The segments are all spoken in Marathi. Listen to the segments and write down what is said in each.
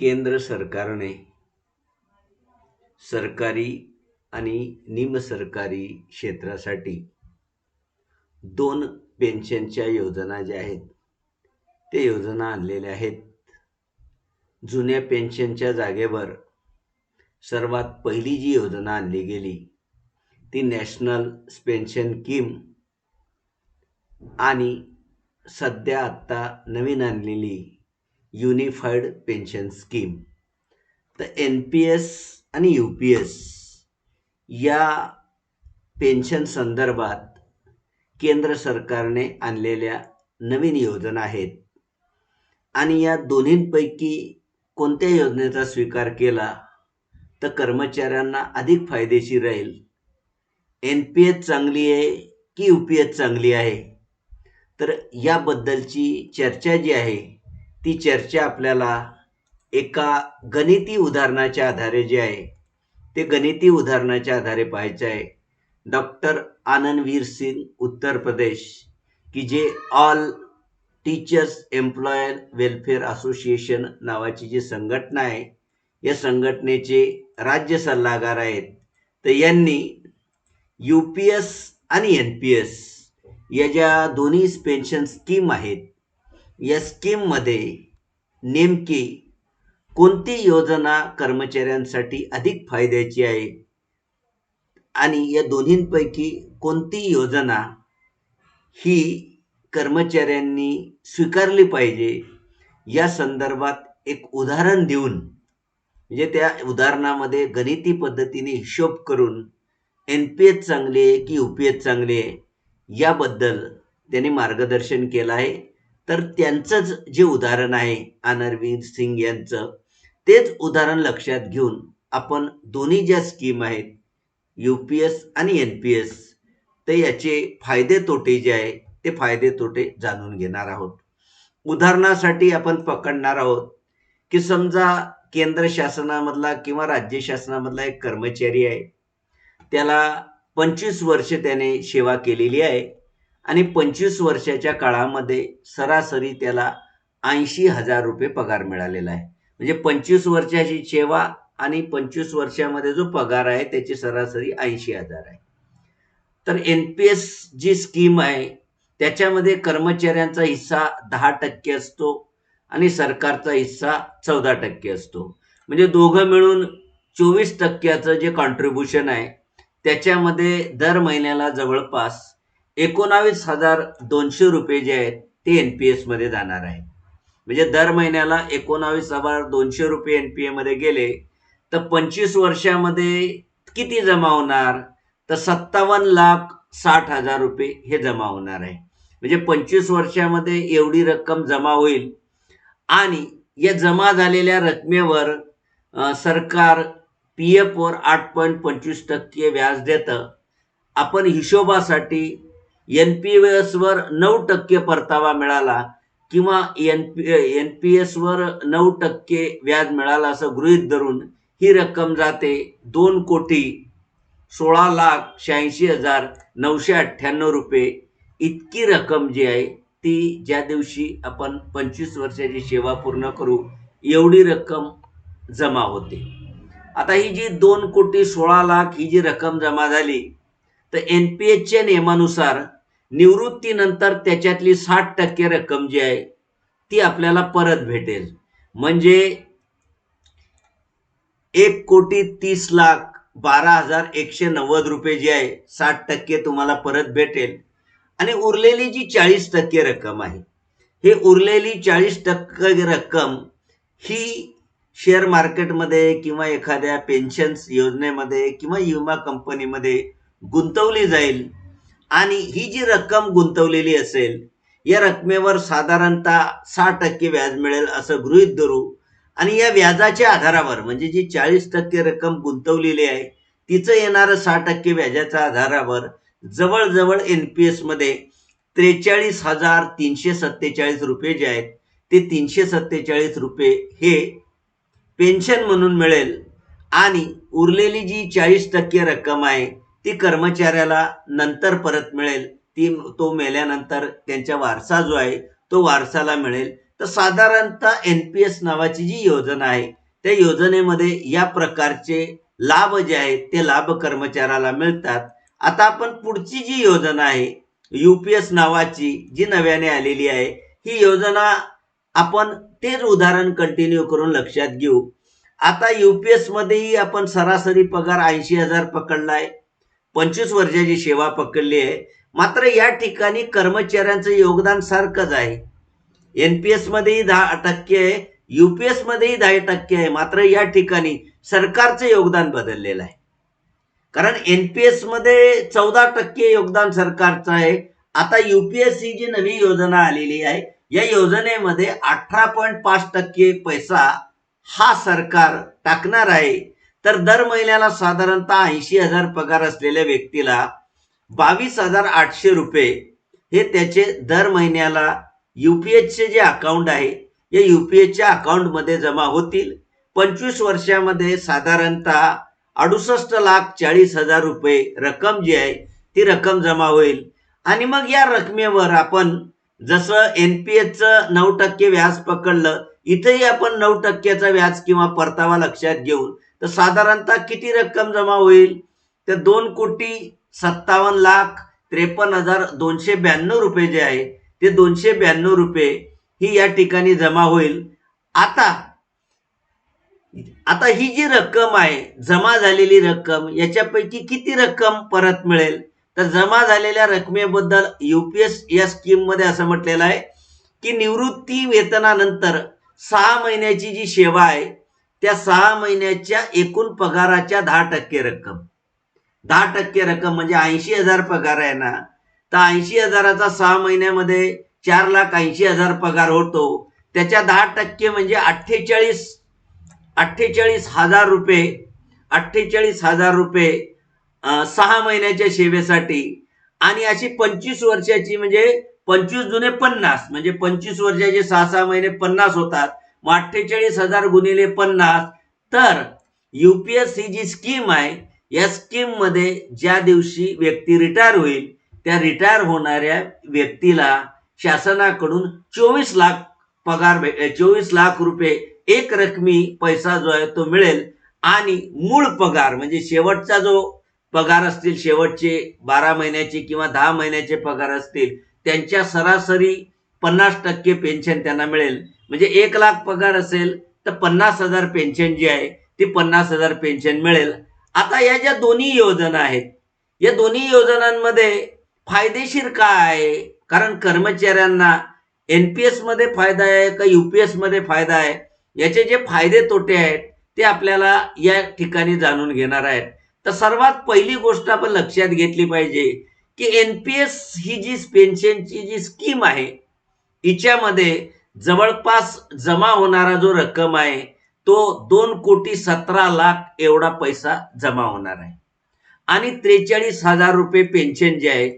केंद्र सरकारने सरकारी आणि निमसरकारी क्षेत्रासाठी दोन पेन्शनच्या योजना ज्या आहेत ते योजना आणलेल्या आहेत. जुन्या पेन्शनच्या जागेवर सर्वात पहिली जी योजना आणली गेली ती नॅशनल पेन्शन स्कीम आणि सध्या आत्ता नवीन आणलेली युनिफाईड पेन्शन स्कीम. तर एन पी एस आणि यू पी एस या पेन्शन संदर्भात केंद्र सरकारने आणलेल्या नवीन योजना आहेत. आणि या दोन्हींपैकी कोणत्या योजनेचा स्वीकार केला तर कर्मचाऱ्यांना अधिक फायदेशीर राहील. एन पी एस चांगली आहे की यू पी एस चांगली आहे? तर याबद्दलची चर्चा जी आहे ती चर्चा आपल्याला एका गणिती उदाहरणाच्या आधारे जे आहे ते गणिती उदाहरणाच्या आधारे पाहायचं आहे. डॉक्टर आनंदवीर सिंग उत्तर प्रदेश की जे all teachers employer welfare association नावाची जी संघटना आहे या संघटनेचे राज्य सल्लागार आहेत. तर यांनी यू पी एस आणि एन पी एस या ज्या दोन्ही पेन्शन स्कीम आहेत या स्कीममध्ये नेमकी कोणती योजना कर्मचाऱ्यांसाठी अधिक फायद्याची आहे? आणि या दोन्हींपैकी कोणती योजना ही कर्मचाऱ्यांनी स्वीकारली पाहिजे? या संदर्भात एक उदाहरण देऊन म्हणजे त्या उदाहरणामध्ये गणिती पद्धतीने हिशोब करून एन पी एच चांगली आहे की यू पी एच चांगली आहे याबद्दल त्यांनी मार्गदर्शन केलं आहे. तर त्यांचंच जे उदाहरण आहे अनरविंद सिंग यांचं तेच उदाहरण लक्षात घेऊन आपण दोन्ही ज्या स्कीम आहेत यू पी एस आणि एन पी एस तर याचे फायदे तोटे जे आहे ते फायदे तोटे जाणून घेणार आहोत. उदाहरणासाठी आपण पकडणार आहोत की समजा केंद्र शासनामधला किंवा राज्य शासनामधला एक कर्मचारी आहे त्याला पंचवीस वर्ष त्याने सेवा केलेली आहे आणि पंचवीस वर्षाच्या काळामध्ये सरासरी त्याला ऐंशी हजार रुपये पगार मिळालेला आहे. म्हणजे पंचवीस वर्षाची सेवा आणि पंचवीस वर्षामध्ये जो पगार आहे त्याची सरासरी ऐंशी हजार आहे. तर एन पी एस जी स्कीम आहे त्याच्यामध्ये कर्मचाऱ्यांचा हिस्सा दहा टक्के असतो आणि सरकारचा हिस्सा चौदा टक्के असतो. म्हणजे दोघं मिळून चोवीस टक्क्याचं जे कॉन्ट्रीब्युशन आहे त्याच्यामध्ये दर महिन्याला जवळपास एकोणावीस हजार दोनशे रुपये जे आहेत ते एन पी एसमध्ये जाणार आहे. म्हणजे दर महिन्याला एकोणावीस हजार दोनशे रुपये एन पी एमध्ये गेले तर पंचवीस वर्षामध्ये किती जमा होणार? तर सत्तावन्न लाख साठ हजार रुपये हे जमा होणार आहे. म्हणजे पंचवीस वर्षामध्ये एवढी रक्कम जमा होईल. आणि या जमा झालेल्या रकमेवर सरकार पी एफवर आठ पॉईंट पंचवीस टक्के व्याज देतं. आपण हिशोबासाठी एन पी एसवर नऊ टक्के परतावा मिळाला किंवा एन पी एन पी एसवर नऊ टक्के व्याज मिळाला असं गृहीत धरून ही रक्कम जाते दोन कोटी सोळा लाख शहाऐंशी हजार नऊशे अठ्ठ्याण्णव रुपये. इतकी रक्कम जी आहे ती ज्या दिवशी आपण पंचवीस वर्षाची सेवा पूर्ण करू एवढी रक्कम जमा होते. आता ही जी दोन कोटी सोळा लाख ही जी रक्कम जमा झाली तर एन पी एचच्या नियमानुसार निवृत्तीनंतर त्याच्यातली साठ टक्के रक्कम जी आहे ती आपल्याला परत भेटेल. म्हणजे एक कोटी तीस लाख बारा हजार एकशे नव्वद रुपये जी आहे साठ टक्के तुम्हाला परत भेटेल. आणि उरलेली जी चाळीस टक्के रक्कम आहे हे उरलेली चाळीस टक्के रक्कम ही शेअर मार्केटमध्ये किंवा एखाद्या पेन्शन योजनेमध्ये किंवा विमा कंपनीमध्ये गुंतवली जाईल. आणि ही जी रक्कम गुंतवलेली असेल या रकमेवर साधारणतः सहा टक्के व्याज मिळेल असं गृहीत धरू. आणि या व्याजाच्या आधारावर म्हणजे जी चाळीस टक्के रक्कम गुंतवलेली आहे तिचं येणारं सहा टक्के व्याजाच्या आधारावर जवळजवळ एन पी एसमध्ये त्रेचाळीस हजार तीनशे सत्तेचाळीस रुपये जे आहेत ते तीनशे सत्तेचाळीस रुपये हे पेन्शन म्हणून मिळेल. आणि उरलेली जी चाळीस टक्के रक्कम आहे ती कर्मचाऱ्याला नंतर परत मिळेल. ती तो मेल्यानंतर त्यांच्या वारसा जो आहे तो वारसाला मिळेल. तर साधारणतः एन पी एस नावाची जी योजना आहे त्या योजनेमध्ये या प्रकारचे लाभ जे आहेत ते लाभ कर्मचाऱ्याला मिळतात. आता आपण पुढची जी योजना आहे युपीएस नावाची जी नव्याने आलेली आहे ही योजना आपण तेच उदाहरण कंटिन्यू करून लक्षात घेऊ. आता यूपीएस मध्येही आपण सरासरी पगार ऐंशी हजार पकडलाय. पंचवीस वर्षाची सेवा पकडली आहे. मात्र या ठिकाणी कर्मचाऱ्यांचं योगदान सारखंच आहे. एनपीएस मध्येही दहा टक्के आहे. युपीएस मध्येही दहा टक्के आहे. मात्र या ठिकाणी सरकारचं योगदान बदललेलं आहे. कारण एनपीएसमध्ये चौदा टक्के योगदान सरकारचं आहे. आता युपीएस ही जी नवी योजना आलेली आहे या योजनेमध्ये अठरा पॉईंट पाच टक्के पैसा हा सरकार टाकणार आहे. तर दर महिन्याला साधारणतः ऐंशी हजार पगार असलेल्या व्यक्तीला बावीस हजार आठशे रुपये हे त्याचे दर महिन्याला युपीएसचे जे अकाउंट आहे या एचच्या अकाउंटमध्ये जमा होतील. पंचवीस वर्षामध्ये साधारणतः अडुसष्ट लाख चाळीस हजार रुपये रक्कम जी आहे ती रक्कम जमा होईल. आणि मग या रकमेवर आपण जसं एन पी एसचं नऊ टक्के व्याज पकडलं इथेही आपण नऊ टक्क्याचा व्याज किंवा परतावा लक्षात घेऊन तर साधारणतः किती रक्कम जमा होईल? तर दोन कोटी सत्तावन्न लाख त्रेपन्न हजार दोनशे ब्याण्णव रुपये जे आहे ते दोनशे ब्याण्णव रुपये ही या ठिकाणी जमा होईल. आता आता ही जी रक्कम आहे जमा झालेली रक्कम याच्यापैकी किती रक्कम परत मिळेल? तर जमा झालेल्या रकमेबद्दल युपीएस या स्कीममध्ये असं म्हटलेलं आहे की निवृत्ती वेतनानंतर सहा महिन्याची जी सेवा आहे त्या सहा महिन्याच्या एकूण पगाराच्या दहा टक्के रक्कम. दहा टक्के रक्कम म्हणजे ऐंशी हजार पगार आहे ना तर ऐंशी हजाराचा सहा महिन्यामध्ये चार लाख ऐंशी हजार पगार होतो. त्याच्या दहा टक्के म्हणजे अठ्ठेचाळीस अठ्ठेचाळीस हजार रुपये अठ्ठेचाळीस हजार रुपये सहा महिन्याच्या सेवेसाठी आणि अशी पंचवीस वर्षाची म्हणजे पंचवीस जुने पन्नास म्हणजे पंचवीस वर्षाचे सहा सहा महिने पन्नास होतात. मग अठ्ठेचाळीस हजार गुणिले पन्नास. तर युपीएस ही जी स्कीम आहे या स्कीममध्ये ज्या दिवशी व्यक्ती रिटायर होईल त्या रिटायर होणाऱ्या व्यक्तीला शासनाकडून चोवीस लाख पगार भे चोवीस लाख रुपये एक रकमी पैसा जो आहे तो मिळेल. आणि मूळ पगार म्हणजे शेवटचा जो पगार असतील शेवटचे बारा महिन्याचे किंवा दहा महिन्याचे पगार असतील त्यांच्या सरासरी पन्नास टक्के पेन्शन त्यांना मिळेल. म्हणजे एक लाख पगार असेल तर पन्नास हजार पेन्शन जी आहे ती पन्नास हजार पेन्शन मिळेल. आता या ज्या दोन्ही योजना आहेत या दोन्ही योजनांमध्ये फायदेशीर काय आहे? कारण कर्मचाऱ्यांना एनपीएसमध्ये फायदा आहे का युपीएसमध्ये फायदा आहे? याचे जे फायदे तोटे आहेत ते आपल्याला या ठिकाणी जाणून घेणार आहेत. तर सर्वात पहिली गोष्ट आपण लक्षात घेतली पाहिजे की एनपीएस ही जी पेन्शनची जी स्कीम आहे हिच्यामध्ये जवळपास जमा होणारा जो रक्कम आहे तो दोन कोटी सतरा लाख एवढा पैसा जमा होणार आहे. आणि त्रेचाळीस हजार रुपये पेन्शन जे आहे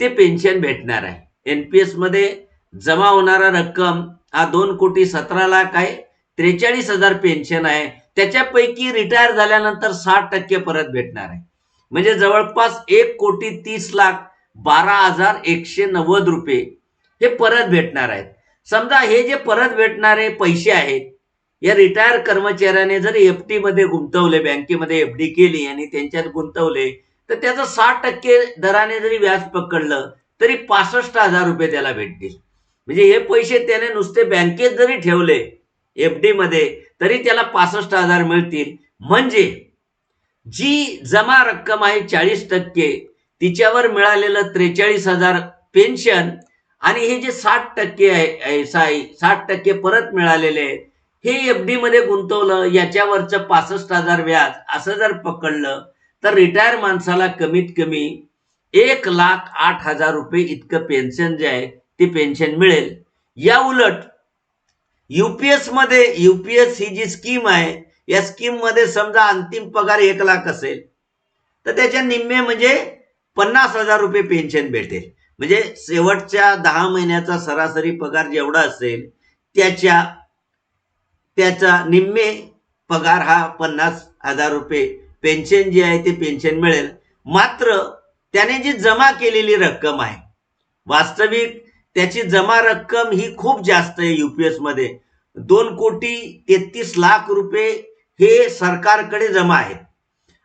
ते पेन्शन भेटणार आहे. एन पी मध्ये जमा होणारा रक्कम हा दोन कोटी सतरा लाख आहे त्रेचाळीस हजार पेन्शन आहे त्याच्यापैकी रिटायर झाल्यानंतर साठ टक्के परत भेटणार आहे. म्हणजे जवळपास एक कोटी तीस लाख बारा हजार एकशे नव्वद रुपये हे परत भेटणार आहेत. समजा हे जे परत भेटणारे पैसे आहेत या रिटायर कर्मचाऱ्याने जर एफमध्ये गुंतवले बँकेमध्ये एफ डी केली आणि त्यांच्यात गुंतवले तर त्याचं साठ टक्के दराने जरी व्याज पकडलं तरी पासष्ट हजार रुपये त्याला भेटतील. म्हणजे हे पैसे त्याने नुसते बँकेत जरी ठेवले एफडी मध्ये तरी त्याला पासष्ट हजार मिळतील. म्हणजे जी जमा रक्कम आहे चाळीस टक्के तिच्यावर मिळालेलं त्रेचाळीस हजार पेन्शन आणि हे जे साठ टक्के आहे साई साठ टक्के परत मिळालेले आहेत हे एफ डी मध्ये गुंतवलं याच्यावरचं पासष्ट हजार व्याज असं जर पकडलं तर रिटायर माणसाला कमीत कमी एक लाख आठ हजार रुपये इतकं पेन्शन जे आहे ते पेन्शन मिळेल. या उलट युपीएसमध्ये युपीएस ही जी स्कीम आहे या स्कीममध्ये समजा अंतिम पगार एक लाख असेल तर त्याच्या निम्मे म्हणजे पन्नास हजार रुपये पेन्शन भेटेल. म्हणजे शेवटच्या दहा महिन्याचा सरासरी पगार जेवढा असेल त्याच्या त्याचा निम्मे पगार हा पन्नास हजार रुपये. पेन्शन जी आहे ते पेन्शन मिळेल. मात्र त्याने जी जमा केलेली रक्कम आहे वास्तविक त्याची जमा रक्कम ही खूप जास्त आहे युपीएसमध्ये. दोन कोटी तेहतीस लाख रुपये हे सरकारकडे जमा आहेत.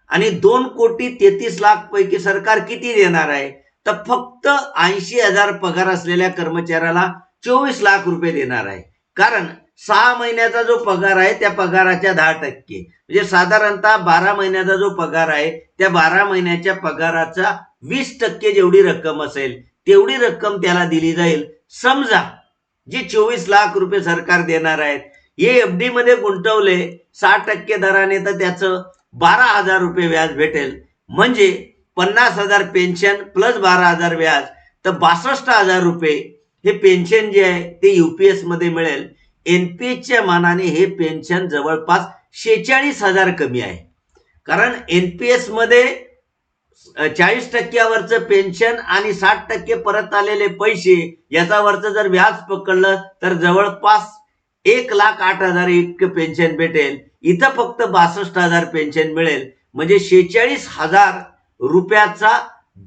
आणि दोन कोटी तेहतीस लाख पैकी सरकार किती देणार आहे? तर फक्त ऐंशी हजार पगार असलेल्या कर्मचाऱ्याला चोवीस लाख रुपये देणार आहे. कारण सहा महिन्याचा जो पगार आहे त्या पगाराच्या दहा टक्के. म्हणजे साधारणतः बारा महिन्याचा जो पगार आहे त्या बारा महिन्याच्या पगाराचा वीस टक्के जेवढी रक्कम असेल तेवढी रक्कम त्याला दिली जाईल. समजा जी चोवीस लाख रुपये सरकार देणार आहेत हे एफ डी मध्ये गुंतवले साठ टक्के दराने तर त्याचं बारा हजार रुपये व्याज भेटेल. म्हणजे पन्नास हजार पेन्शन प्लस बारा हजार व्याज तर बासष्ट हजार रुपये हे पेन्शन जे आहे ते युपीएसमध्ये मिळेल. एनपीएसच्या मानाने हे पेन्शन जवळपास शेहेचाळीस हजार कमी आहे. कारण एनपीएसमध्ये चाळीस टक्क्यावरचं पेन्शन आणि साठ टक्के परत आलेले पैसे याच्यावरचं जर व्याज पकडलं तर जवळपास एक लाख आठ हजार इतकं पेन्शन भेटेल. इथं फक्त बासष्ट हजार पेन्शन मिळेल. म्हणजे शेहेचाळीस हजार रुपयाचा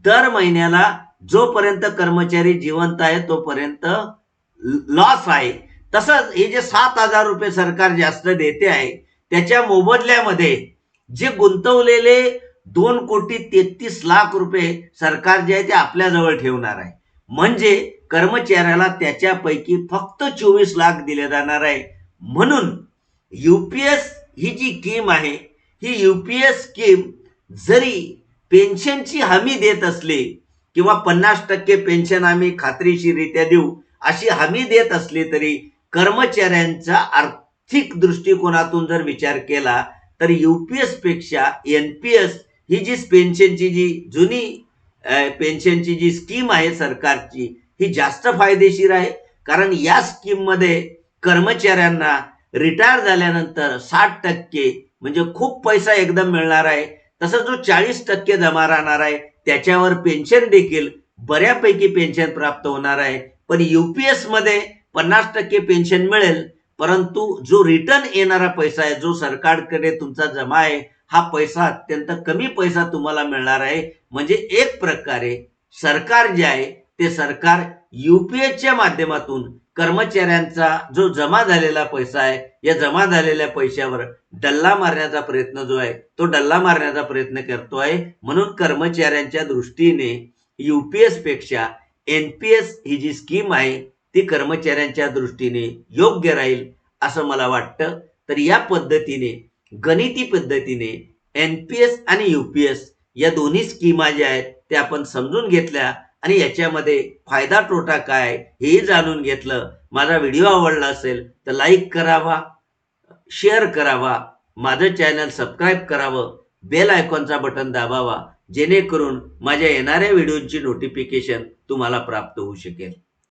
दर महिन्याला जोपर्यंत कर्मचारी जिवंत आहे तोपर्यंत लॉस आहे. तसंच हे जे सात हजार रुपये सरकार जास्त देते आहे त्याच्या मोबदल्यामध्ये जे गुंतवलेले दोन कोटी तेहतीस लाख रुपये सरकार जे आहे ते आपल्याजवळ ठेवणार आहे. म्हणजे कर्मचाऱ्याला त्याच्यापैकी फक्त चोवीस लाख दिले जाणार आहे. म्हणून युपीएस ही जी स्कीम आहे ही युपीएस स्कीम जरी पेन्शनची हमी देत असली किंवा पन्नास टक्के पेन्शन आम्ही खात्रीशीररित्या देऊ अशी हमी देत असली तरी कर्मचाऱ्यांचा आर्थिक दृष्टिकोनातून जर विचार केला तर युपीएसपेक्षा एनपीएस ही जी पेन्शनची जी जुनी पेन्शनची जी स्कीम आहे सरकारची ही जास्त फायदेशीर आहे. कारण या स्कीममध्ये कर्मचाऱ्यांना रिटायर झाल्यानंतर साठ टक्के म्हणजे खूप पैसा एकदम मिळणार आहे. तसं जो चाळीस टक्के जमा राहणार आहे त्याच्यावर पेन्शन देखील बऱ्यापैकी पेन्शन प्राप्त होणार आहे. पण युपीएसमध्ये पन्नास टक्के पेन्शन मिळेल परंतु जो रिटर्न येणारा पैसा आहे जो सरकारकडे तुमचा जमा आहे हा पैसा अत्यंत कमी पैसा तुम्हाला मिळणार आहे. म्हणजे एक प्रकारे सरकार जे आहे ते सरकार युपीएसच्या माध्यमातून कर्मचाऱ्यांचा जो जमा झालेला पैसा आहे या जमा झालेल्या पैशावर डल्ला मारण्याचा प्रयत्न जो आहे तो डल्ला मारण्याचा प्रयत्न करतो आहे. म्हणून कर्मचाऱ्यांच्या दृष्टीने युपीएसपेक्षा एनपीएस ही जी स्कीम आहे ती कर्मचाऱ्यांच्या दृष्टीने योग्य राहील असं मला वाटतं. तर या पद्धतीने गणिती पद्धतीने एनपीएस आणि युपीएस या दोन्ही स्कीमा ज्या आहेत त्या आपण समजून घेतल्या. आणि याच्यामध्ये फायदा तोटा काय हेही जाणून घेतलं. माझा व्हिडिओ आवडला असेल तर लाईक करावा शेअर करावा माझं चॅनल सबस्क्राईब करावं बेल आयकॉनचा बटन दाबावा जेणेकरून माझ्या येणाऱ्या व्हिडिओची नोटिफिकेशन तुम्हाला प्राप्त होऊ शकेल.